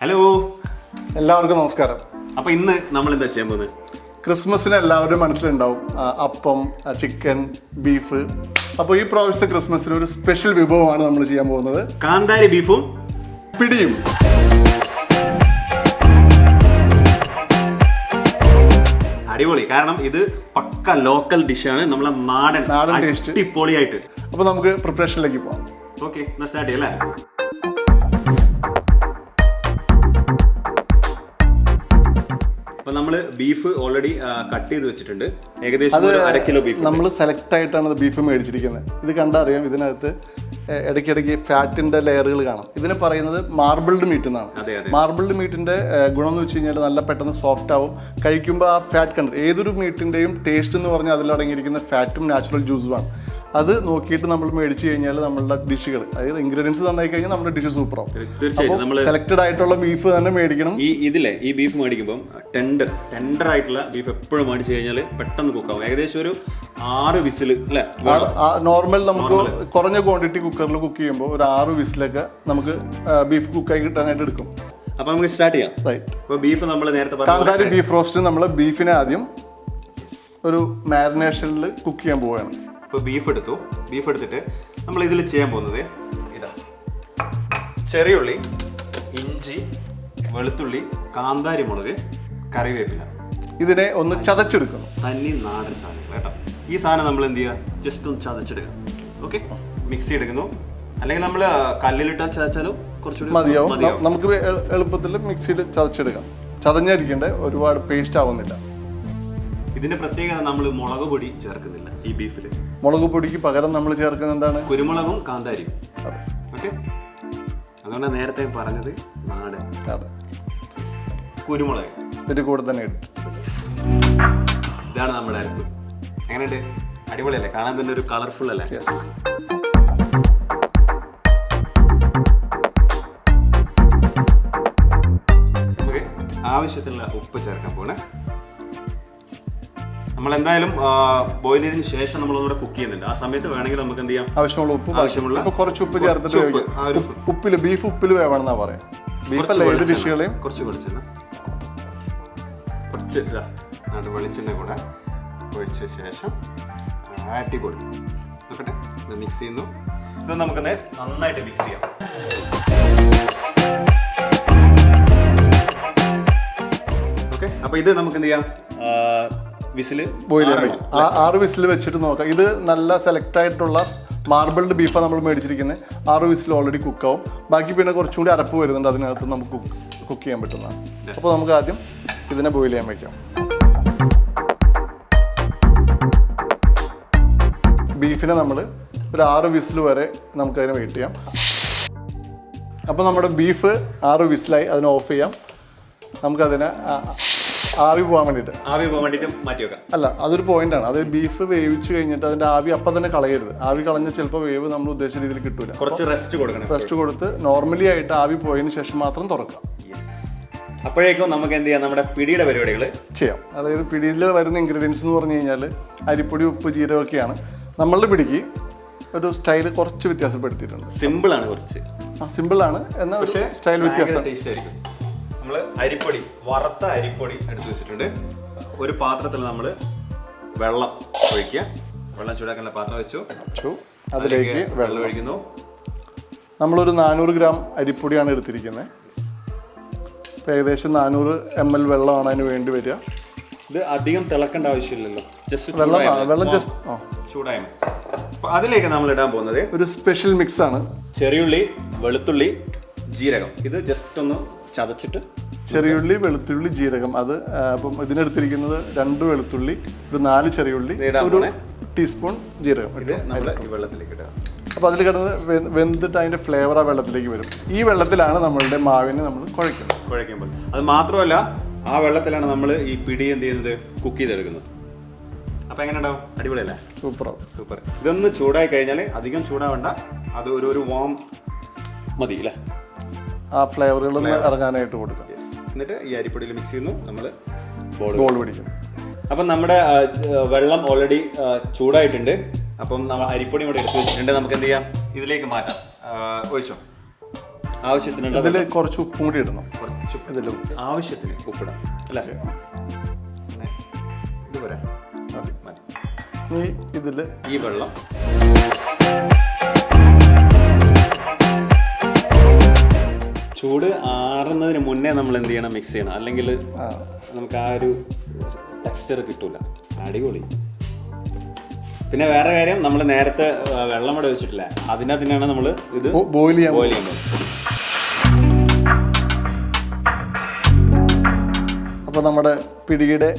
Hello എല്ലാവർക്കും നമസ്കാരം. അപ്പൊ ഇന്ന് നമ്മൾ എന്താ ചെയ്യാൻ പോകുന്നത് ക്രിസ്മസിന് എല്ലാവരുടെയും മനസ്സിലുണ്ടാവും ആ, അപ്പം ആ, ചിക്കൻ ബീഫ്. അപ്പോൾ ഈ പ്രാവശ്യത്തെ ക്രിസ്മസിന് ഒരു സ്പെഷ്യൽ വിഭവമാണ് നമ്മൾ ചെയ്യാൻ പോകുന്നത്. കാന്താരി ബീഫും പിടിയും. അടിപൊളി. കാരണം ഇത് പക്ക ലോക്കൽ ഡിഷാണ് നമ്മളെ നാടൻ നാടൻ taste. അടിപൊളിയായിട്ട്. അപ്പോൾ നമുക്ക് പ്രിപ്പറേഷനിലേക്ക് പോകാം ഓക്കെ എന്നാ സ്റ്റാർട്ട് ചെയ്യല്ലേ നമ്മൾ ബീഫ് ഓൾറെഡി കട്ട് ചെയ്ത് വെച്ചിട്ടുണ്ട്. ഏകദേശം ഒരു അര കിലോ ബീഫ് നമ്മൾ സെലക്ട് ആയിട്ടാണ് ബീഫ് മേടിച്ചിരിക്കുന്നത്. ഇത് കണ്ടറിയാം ഇതിനകത്ത് എ- ഇടയ്ക്കിടയ്ക്ക് ഫാറ്റിന്റെ ലെയറുകൾ കാണാം. ഇതിന് പറയുന്നത് മാർബിൾഡ് മീറ്റ് എന്നാണ്. മാർബിൾഡ് മീറ്റിന്റെ ഗുണം എന്ന് വെച്ച് കഴിഞ്ഞാൽ നല്ല പെട്ടെന്ന് സോഫ്റ്റ് ആവും. കഴിക്കുമ്പോൾ ആ ഫാറ്റ് കണ്ടു? ഏതൊരു മീറ്റിന്റെയും ടേസ്റ്റ് എന്ന് പറഞ്ഞാൽ അതിലടങ്ങിയിരിക്കുന്ന ഫാറ്റും നാച്ചുറൽ ജ്യൂസുമാണ് അത് നോക്കിയിട്ട് നമ്മൾ മേടിച്ച് കഴിഞ്ഞാൽ നമ്മളുടെ ഡിഷുകൾ അതായത് ഇൻഗ്രീഡിയൻസ് നന്നായി കഴിഞ്ഞാൽ നമ്മുടെ ഡിഷ് സൂപ്പർ ആവും തീർച്ചയായിട്ടും. നമ്മൾ സെലക്ടഡ് ആയിട്ടുള്ള ബീഫ് തന്നെ മേടിക്കണം. ഈ ഇതിലെ ഈ ബീഫ് മേടിക്കുമ്പോൾ ടെൻഡർ ടെൻഡർ ആയിട്ടുള്ള ബീഫ് എപ്പോഴും മേടിച്ച് കഴിഞ്ഞാൽ പെട്ടെന്ന് കുക്കാവും ഏകദേശം ഒരു ആറ് വിസിൽ അല്ലേ? നോർമൽ നമുക്ക് കുറഞ്ഞ ക്വാണ്ടിറ്റി കുക്കറിൽ കുക്ക് ചെയ്യുമ്പോൾ ഒരു ആറ് വിസിലൊക്കെ നമുക്ക് ബീഫ് കുക്കായി കിട്ടാനായിട്ട് എടുക്കും. അപ്പൊ നമുക്ക് സ്റ്റാർട്ട് ചെയ്യാം. റൈറ്റ് അപ്പൊ ബീഫ് നമ്മൾ നേരത്തെ പറഞ്ഞ കാന്താരി ബീഫ് റോസ്റ്റ് നമ്മൾ ബീഫിനെ ആദ്യം ഒരു മാരിനേഷനിൽ കുക്ക് ചെയ്യാൻ പോവുകയാണ് ഇപ്പോൾ ബീഫ് എടുത്തു. ബീഫ് എടുത്തിട്ട് നമ്മൾ ഇതിൽ ചെയ്യാൻ പോകുന്നത് ഇതാ. ചെറിയുള്ളി ഇഞ്ചി വെളുത്തുള്ളി കാന്താരി മുളക് കറിവേപ്പില. ഇതിനെ ഒന്ന് ചതച്ചെടുക്കണം. തന്നി നാടൻ സാധനങ്ങൾ കേട്ടോ. ഈ സാധനം നമ്മൾ എന്ത് ചെയ്യുക ജസ്റ്റ് ഒന്ന് ചതച്ചെടുക്കുക ഓക്കെ മിക്സി എടുക്കുന്നു അല്ലെങ്കിൽ നമ്മൾ കല്ലിലിട്ടാൽ ചതച്ചാലും കുറച്ചുകൂടി മതിയാവും. മതിയാവും. നമുക്ക് എളുപ്പത്തിൽ മിക്സിയിൽ ചതച്ചെടുക്കാം. ചതഞ്ഞടിക്കേണ്ട ഒരുപാട് പേസ്റ്റ് ആവുന്നില്ല. ഇതിന്റെ പ്രത്യേകത നമ്മൾ മുളക് പൊടി ചേർക്കുന്നില്ല ഈ ബീഫിൽ മുളക് പൊടിക്ക് പകരം നമ്മൾ ചേർക്കുന്നത് എന്താണ്? കുരുമുളകും കാന്താരിയും. അതെ. ഓക്കെ? അതുകൊണ്ട് നേരത്തെ പറഞ്ഞത് നാടൻ. കുരുമുളക്. ഇതിന്റെ കൂടെ തന്നെ ഇതാണ് നമ്മുടെ അരപ്പ്. എങ്ങനെയുണ്ട്? അടിപൊളിയല്ലേ? കാണാൻ തന്നെ ഒരു കളർഫുൾ അല്ലേ? നമുക്ക് ആവശ്യത്തിനുള്ള ഉപ്പ് ചേർക്കാൻ പോണേ. നമ്മൾ എന്തായാലും ബോയിൽ ചെയ്തതിന് ശേഷം നമ്മൾ ഒന്നുകൂടെ കുക്ക് ചെയ്യുന്നുണ്ട്. ആ സമയത്ത് വേണമെങ്കിൽ നമുക്ക് എന്ത് ചെയ്യാം? ആവശ്യമുള്ള ഉപ്പ് ആവശ്യമുള്ള ഇപ്പൊ കുറച്ച് ഉപ്പ് ചേർത്തിട്ട് ഉപ്പിൽ ബീഫ് ഉപ്പിൽ വേണമെന്നാ എന്നാ പറയാം ബീഫ് അല്ല ഏത് ഡിഷുകളെയും? കുറച്ച് വെളിച്ചെണ്ണ. കുറച്ച് വെളിച്ചെണ്ണ കൂടെ ഒഴിച്ച ശേഷം അടിപൊളി. നോക്കട്ടെ മിക്സ് ചെയ്യുന്നു. ഇത് നമുക്ക് നന്നായിട്ട് മിക്സ് ചെയ്യാം. ഓക്കെ അപ്പോൾ ഇത് നമുക്ക് എന്ത് ചെയ്യാം? വിസിൽ ബോയിൽ ചെയ്യാൻ പറ്റും ആറ് വിസിൽ വെച്ചിട്ട് നോക്കാം. ഇത് നല്ല സെലക്ട് ആയിട്ടുള്ള മാർബിൾഡ് ബീഫാണ് നമ്മൾ മേടിച്ചിരിക്കുന്നത് ആറ് വിസിൽ ഓൾറെഡി കുക്കാവും ബാക്കി പിന്നെ കുറച്ചും കൂടി അരപ്പ് വരുന്നുണ്ട്. അതിനകത്ത് നമുക്ക് കുക്ക് ചെയ്യാൻ പറ്റുന്നതാണ് അപ്പോൾ നമുക്ക് ആദ്യം ഇതിനെ ബോയിൽ ചെയ്യാൻ വയ്ക്കാം ബീഫിനെ നമ്മൾ ഒരു ആറ് വിസിൽ വരെ നമുക്ക് അതിനെ വെയിറ്റ് ചെയ്യാം. അപ്പോൾ നമ്മുടെ ബീഫ് ആറ് വിസിലായി. അതിനെ ഓഫ് ചെയ്യാം. നമുക്കതിനെ ആവി പോകാൻ വേണ്ടിട്ട് ആവി പോകാൻ വേണ്ടിയിട്ട് മാറ്റി വെക്കാം. അല്ല അതൊരു പോയിന്റ് ആണ്. അത് ബീഫ് വേവിച്ച് കഴിഞ്ഞിട്ട് അതിന്റെ ആവി അപ്പം തന്നെ കളയരുത്. ആവി കളഞ്ഞ ചിലപ്പോൾ വേവ് നമ്മൾ ഉദ്ദേശിച്ച രീതിയിൽ കിട്ടൂല. കുറച്ച് റെസ്റ്റ് കൊടുക്കണം. റെസ്റ്റ് കൊടുത്ത് നോർമലി ആയിട്ട് ആവി പോയതിന് ശേഷം മാത്രം തുറക്കാം അപ്പോഴേക്കും നമുക്ക് എന്ത് ചെയ്യാം? നമ്മുടെ പിടിയുടെ പരിപാടികൾ ചെയ്യാം. അതായത് പിടിയിൽ വരുന്ന ഇൻഗ്രീഡിയൻസ് എന്ന് പറഞ്ഞു കഴിഞ്ഞാൽ അരിപ്പൊടി ഉപ്പ് ജീരകമൊക്കെയാണ് നമ്മളുടെ പിടിക്ക് ഒരു സ്റ്റൈൽ കുറച്ച് വ്യത്യാസപ്പെടുത്തിയിട്ടുണ്ട്. സിമ്പിൾ ആണ് കുറച്ച്. ആ സിമ്പിൾ ആണ്. എന്നാൽ പക്ഷേ സ്റ്റൈൽ വ്യത്യാസം. നമ്മൾ അരിപ്പൊടി വറുത്ത അരിപ്പൊടി എടുത്തു വെച്ചിട്ടുണ്ട്. ഒരു പാത്രത്തിൽ നമ്മൾ വെള്ളം ഒഴിക്കുക. വെള്ളം ചൂടാക്കാനുള്ള പാത്രം വെച്ചു. വെച്ചു. അതിലേക്ക് വെള്ളം ഒഴിക്കുന്നു. നമ്മളൊരു നാനൂറ് ഗ്രാം അരിപ്പൊടിയാണ് എടുത്തിരിക്കുന്നത്. ഇപ്പം ഏകദേശം നാനൂറ് എം എൽ വെള്ളമാണ് അതിന് വേണ്ടി വരിക. ഇത് അധികം തിളക്കേണ്ട ആവശ്യമില്ലല്ലോ. ജസ്റ്റ് വെള്ളം വെള്ളം ജസ്റ്റ് ആ. ചൂടായ മതി. അതിലേക്ക് നമ്മൾ ഇടാൻ പോകുന്നത് ഒരു സ്പെഷ്യൽ മിക്സ് ആണ്. ചെറിയുള്ളി വെളുത്തുള്ളി ജീരകം. ഇത് ജസ്റ്റ് ഒന്ന് ചതച്ചിട്ട് ചെറിയുള്ളി വെളുത്തുള്ളി ജീരകം. അത് അപ്പം ഇതിനെടുത്തിരിക്കുന്നത് രണ്ട് വെളുത്തുള്ളി ഒരു നാല് ചെറിയുള്ളി ഒരു. ടീസ്പൂൺ ജീരകം വെള്ളത്തിലേക്ക് അപ്പോൾ അതിൽ കിടന്ന് വെന്തിട്ട് അതിന്റെ ഫ്ലേവർ ആ വെള്ളത്തിലേക്ക് വരും. ഈ വെള്ളത്തിലാണ് നമ്മളുടെ മാവിനെ നമ്മൾ കുഴക്കുന്നത് കുഴയ്ക്കുമ്പോൾ. അത് മാത്രമല്ല ആ വെള്ളത്തിലാണ് നമ്മൾ ഈ പിടി എന്ത് ചെയ്യുന്നത്? കുക്ക് ചെയ്തെടുക്കുന്നത്. അപ്പൊ എങ്ങനെ ഉണ്ടാവും? അടിപൊളിയല്ലേ? സൂപ്പറാവും സൂപ്പർ ഇതൊന്ന് ചൂടായി കഴിഞ്ഞാൽ അധികം ചൂടാവണ്ട. അത് ഒരു ഒരു വാം മതി അല്ലേ? ആ ഫ്ലേവറുകളൊന്ന് ഇറങ്ങാനായിട്ട് കൊടുക്കാം. എന്നിട്ട് ഈ അരിപ്പൊടിയിൽ മിക്സ് ചെയ്യുന്നു. നമ്മൾ ബോൾ പിടിക്കും അപ്പം നമ്മുടെ വെള്ളം ഓൾറെഡി ചൂടായിട്ടുണ്ട്. അപ്പം നമ്മൾ അരിപ്പൊടി കൂടെ എടുത്ത് വെച്ചിട്ടുണ്ട്. നമുക്ക് എന്ത് ചെയ്യാം? ഇതിലേക്ക് മാറ്റാം. ഒഴിച്ചോ? ആവശ്യത്തിന് ഇതിൽ കുറച്ച് ഉപ്പും കൂടി ഇടണം. കുറച്ച് ഇതിൽ ആവശ്യത്തിന് ഉപ്പിടാം. അല്ലേ? ഇത് പോരാ മതി. മതി. ഇതിൽ ഈ വെള്ളം. ചൂട് ആറുന്നതിന് മുന്നേ നമ്മൾ എന്ത് ചെയ്യണം? മിക്സ് ചെയ്യണം. അല്ലെങ്കിൽ നമുക്ക് ആ ഒരു ടെക്സ്ചർ കിട്ടൂല. അടിപൊളി. പിന്നെ വേറെ കാര്യം നമ്മൾ നേരത്തെ വെള്ളം ഇവിടെ വെച്ചിട്ടില്ല. അതിനകത്തിനാണ് നമ്മൾ ഇത് ബോയിൽ ചെയ്യാൻ ബോയിൽ ചെയ്യുന്നത്. അപ്പോൾ നമ്മുടെ പിടിയുടെ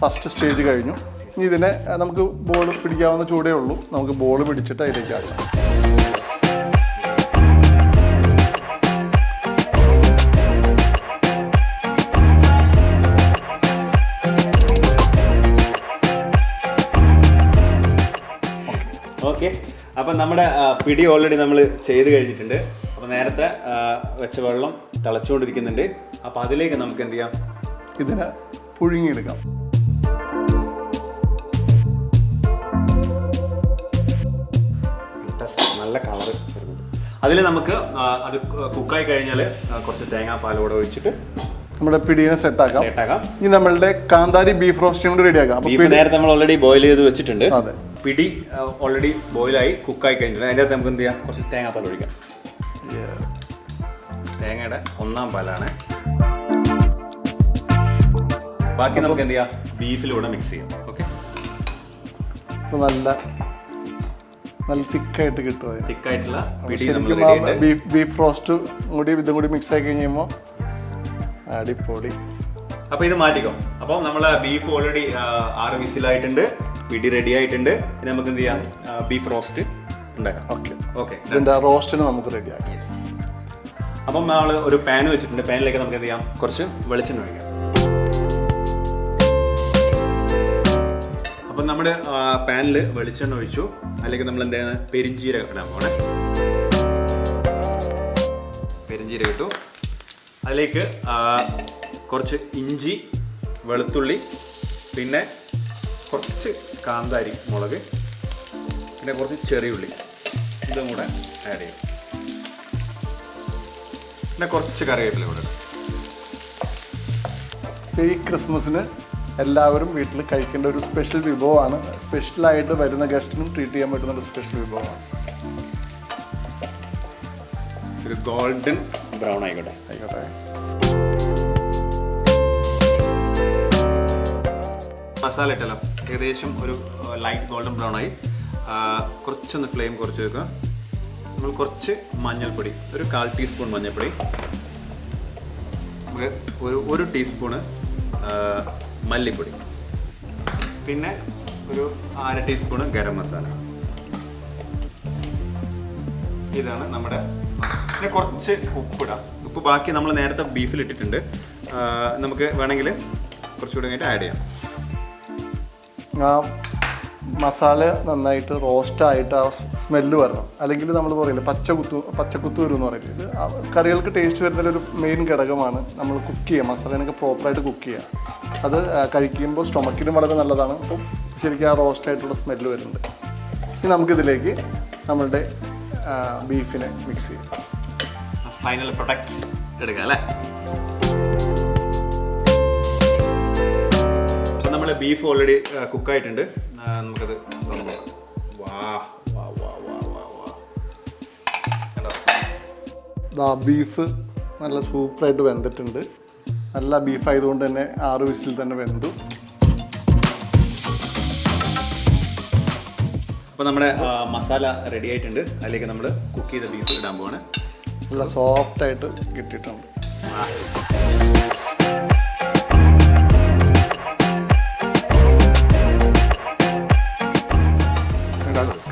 ഫസ്റ്റ് സ്റ്റേജ് കഴിഞ്ഞു. ഇനി ഇതിനെ നമുക്ക് ബോൾ പിടിക്കാവുന്ന ചൂടേ ഉള്ളൂ. നമുക്ക് ബോൾ പിടിച്ചിട്ട് അതിലേക്ക് ആക്കാം. അപ്പം നമ്മുടെ പിടി ഓൾറെഡി നമ്മൾ ചെയ്ത് കഴിഞ്ഞിട്ടുണ്ട്. അപ്പോൾ നേരത്തെ വെച്ച വെള്ളം തിളച്ചുകൊണ്ടിരിക്കുന്നുണ്ട്. അപ്പോൾ അതിലേക്ക് നമുക്ക് എന്ത് ചെയ്യാം? ഇതിനെ പുഴുങ്ങിയെടുക്കാം. നല്ല കളർ വരുന്നത്. അതിൽ നമുക്ക് അത് കുക്കായി കഴിഞ്ഞാൽ കുറച്ച് തേങ്ങാപ്പാൽ കൂടെ ഒഴിച്ചിട്ട് നമ്മുടെ പിടിയെ സെറ്റ് ആക്കാം. സെറ്റ് ആക്കാം. ഇനി നമ്മളുടെ കാന്താരി ബീഫ് റോസ്റ്റും കൂടി റെഡിയാക്കാം നേരത്തെ നമ്മൾ ഓൾറെഡി ബോയിൽ ചെയ്ത് വെച്ചിട്ടുണ്ട്. അതെ. പിടി ഓൾറെഡി ബോയിലായി കുക്കായി കഴിഞ്ഞിട്ടുണ്ട്. അതിന്റെ അകത്ത് നമുക്ക് എന്ത് ചെയ്യാം? കുറച്ച് തേങ്ങാപ്പാൽ ഒഴിക്കാം. തേങ്ങയുടെ ഒന്നാം പാലാണ്. ബാക്കി നമുക്ക് എന്ത് ചെയ്യാം? ബീഫിലൂടെ മിക്സ് ചെയ്യാം. ഓക്കെ അപ്പോൾ നല്ല നല്ല തിക്കായിട്ട് കിട്ടും തിക്കായിട്ടുള്ള ബീഫ് ബീഫ് റോസ്റ്റ് കൂടി ഇതും കൂടി മിക്സ് ആക്കി കഴിയുമ്പോൾ അടിപൊളി. അപ്പൊ ഇത് മാറ്റിക്കോ. അപ്പം നമ്മൾ ബീഫ് ഓൾറെഡി ആറ് വിസിലായിട്ടുണ്ട്. പിടി റെഡി ആയിട്ടുണ്ട്. ഇനി നമുക്ക് എന്ത് ചെയ്യാം? ബീഫ് റോസ്റ്റ് ഉണ്ടാക്കാം. ഓക്കെ ഓക്കെ ഇതിന്റെ റോസ്റ്റിന് നമുക്ക് റെഡിയാക്കാം അപ്പം നമ്മൾ ഒരു പാൻ വെച്ചിട്ടുണ്ട്. പാനിലേക്ക് നമുക്ക് എന്ത് ചെയ്യാം? കുറച്ച് വെളിച്ചെണ്ണ ഒഴിക്കാം. അപ്പം നമ്മുടെ പാനിൽ വെളിച്ചെണ്ണ ഒഴിച്ചു. അല്ലെങ്കിൽ നമ്മൾ എന്താണ് പെരിഞ്ചീരകം ഇടാൻ പോണേ. പെരിഞ്ചീരകം ഇട്ടു. അതിലേക്ക് കുറച്ച് ഇഞ്ചി വെളുത്തുള്ളി പിന്നെ കുറച്ച് കാന്താരി മുളക് പിന്നെ കുറച്ച് ചെറിയുള്ളി ഇതും കൂടെ ആഡ് ചെയ്യും. പിന്നെ കുറച്ച് കറിവേപ്പില കൂടെ. ഈ ക്രിസ്മസിന് എല്ലാവരും വീട്ടിൽ കഴിക്കേണ്ട ഒരു സ്പെഷ്യൽ വിഭവമാണ്. സ്പെഷ്യലായിട്ട് വരുന്ന ഗസ്റ്റിനും ട്രീറ്റ് ചെയ്യാൻ പറ്റുന്ന ഒരു സ്പെഷ്യൽ വിഭവമാണ്. ഒരു ഗോൾഡൻ ബ്രൗൺ ആയിക്കോട്ടെ. ആയിക്കോട്ടെ. മസാല ഇട്ടല്ലോ. ഏകദേശം ഒരു ലൈറ്റ് ഗോൾഡൻ ബ്രൗൺ ആയി. കുറച്ചൊന്ന് ഫ്ലെയിം കുറച്ച് വെക്കുക. നമ്മൾ കുറച്ച് മഞ്ഞൾപ്പൊടി ഒരു കാൽ ടീസ്പൂൺ മഞ്ഞൾപ്പൊടി. നമുക്ക് ഒരു ഒരു ടീസ്പൂണ് മല്ലിപ്പൊടി. പിന്നെ ഒരു അര ടീസ്പൂണ് ഗരം മസാല. ഇതാണ് നമ്മുടെ പിന്നെ കുറച്ച് ഉപ്പിടാം. ഉപ്പ് ബാക്കി നമ്മൾ നേരത്തെ ബീഫിൽ ഇട്ടിട്ടുണ്ട്. നമുക്ക് വേണമെങ്കിൽ കുറച്ചുകൂടി കഴിഞ്ഞിട്ട് ആഡ് ചെയ്യാം. ആ മസാല നന്നായിട്ട് റോസ്റ്റായിട്ട് ആ സ്മെല്ല് വരണം. അല്ലെങ്കിൽ നമ്മൾ പറയില്ല പച്ചക്കുത്തു പച്ചക്കുത്തു വരും എന്ന് പറയില്ല. ഇത് കറികൾക്ക് ടേസ്റ്റ് വരുന്നതിലൊരു മെയിൻ ഘടകമാണ് നമ്മൾ കുക്ക് ചെയ്യുക. മസാലയൊക്കെ പ്രോപ്പറായിട്ട് കുക്ക് ചെയ്യുക. അത് കഴിക്കുമ്പോൾ സ്റ്റൊമക്കിനും വളരെ നല്ലതാണ്. അപ്പം ശരിക്കും ആ റോസ്റ്റായിട്ടുള്ള സ്മെല്ല് വരുന്നുണ്ട്. ഇനി നമുക്കിതിലേക്ക് നമ്മളുടെ ബീഫിനെ മിക്സ് ചെയ്യാം. ഫൈനൽ പ്രൊഡക്റ്റ് എടുക്കാം അല്ലേ? നമ്മുടെ ബീഫ് ഓൾറെഡി കുക്കായിട്ടുണ്ട് നമുക്കത് തുറന്ന് വാ വാ വാ വാ വാ വാ. ദാ ബീഫ് നല്ല സൂപ്പറായിട്ട് വെന്തിട്ടുണ്ട്. നല്ല ബീഫ് ആയതുകൊണ്ട് തന്നെ ആറ് വിസിൽ തന്നെ വെന്തു. അപ്പോൾ നമ്മുടെ മസാല റെഡി ആയിട്ടുണ്ട്. അതിലേക്ക് നമ്മൾ കുക്ക് ചെയ്ത ബീഫ് ഇടാൻ പോവാണ്. നല്ല സോഫ്റ്റായിട്ട് കിട്ടിയിട്ടുണ്ട്.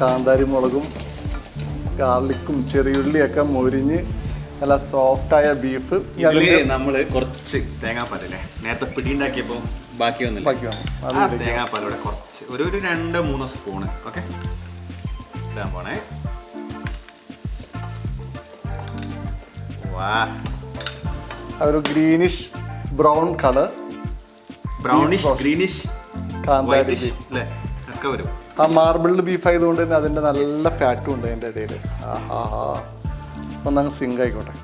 കാന്താരി മുളകും ഗാർലിക്കും ചെറിയുള്ളിയൊക്കെ മൊരിഞ്ഞ് നല്ല സോഫ്റ്റായ ബീഫ് നമ്മൾ കുറച്ച് തേങ്ങാപ്പാലല്ലേ? നേരത്തെ പിടി ഉണ്ടാക്കിയപ്പോൾ ബാക്കി വന്നില്ല. ബാക്കി വന്നു. ആ തേങ്ങാപ്പാലൂടെ കുറച്ച്. ഒരു ഒരു രണ്ട് മൂന്ന് സ്പൂണ് ഓക്കെ ഇടാൻ പോണേ വാ. ഒരു greenish brown colour brownish greenish കാന്താരി അല്ലേ? ഒക്കെ വരും. ആ മാർബിളിൽ ബീഫ് ആയതുകൊണ്ട് തന്നെ അതിന്റെ നല്ല ഫാറ്റും ഉണ്ട് അതിന്റെ ഇടയിൽ. ആഹാ. ഹാ ഒന്നങ്ങ് സിങ്ക് ആയിക്കോട്ടെ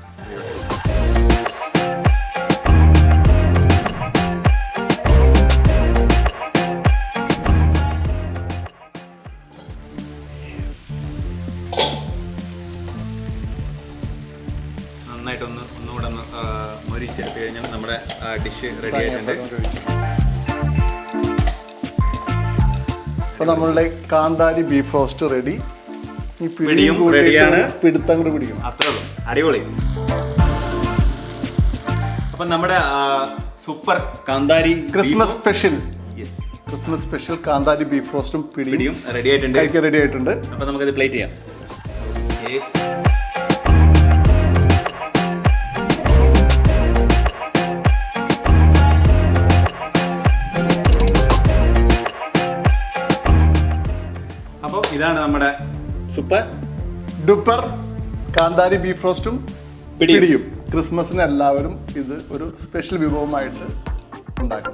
നന്നായിട്ടൊന്ന് ഒന്നുകൂടെ ഒന്ന് മൊരിച്ചെടുത്ത് കഴിഞ്ഞാൽ നമ്മുടെ ഡിഷ് റെഡി ആയിട്ടുണ്ട്. അപ്പൊ നമ്മളുടെ കാന്താരി ബീഫ് റോസ്റ്റ് റെഡി. ഈ പിടിയും റെഡിയാണ് കൂട്ടിയിട്ട് ready-യാണ്. പിടുത്തം കൂടെ പിടിക്കും. അത്രേ ഉള്ളൂ. അടിപൊളി. അപ്പൊ നമ്മുടെ സൂപ്പർ കാന്താരി ക്രിസ്മസ് സ്പെഷ്യൽ. ക്രിസ്മസ് സ്പെഷ്യൽ കാന്താരി ബീഫ് റോസ്റ്റും പിടിയും റെഡി ആയിട്ടുണ്ട്. റെഡി ആയിട്ടുണ്ട്. അപ്പൊ നമുക്കത് പ്ലേറ്റ് ചെയ്യാം. ഇതാണ് നമ്മുടെ സൂപ്പർ. ഡുപ്പർ കാന്താരി ബീഫ് റോസ്റ്റും പിടിയും. ക്രിസ്മസിന് എല്ലാവരും ഇത് ഒരു സ്പെഷ്യൽ വിഭവമായിട്ട് ഉണ്ടാക്കും.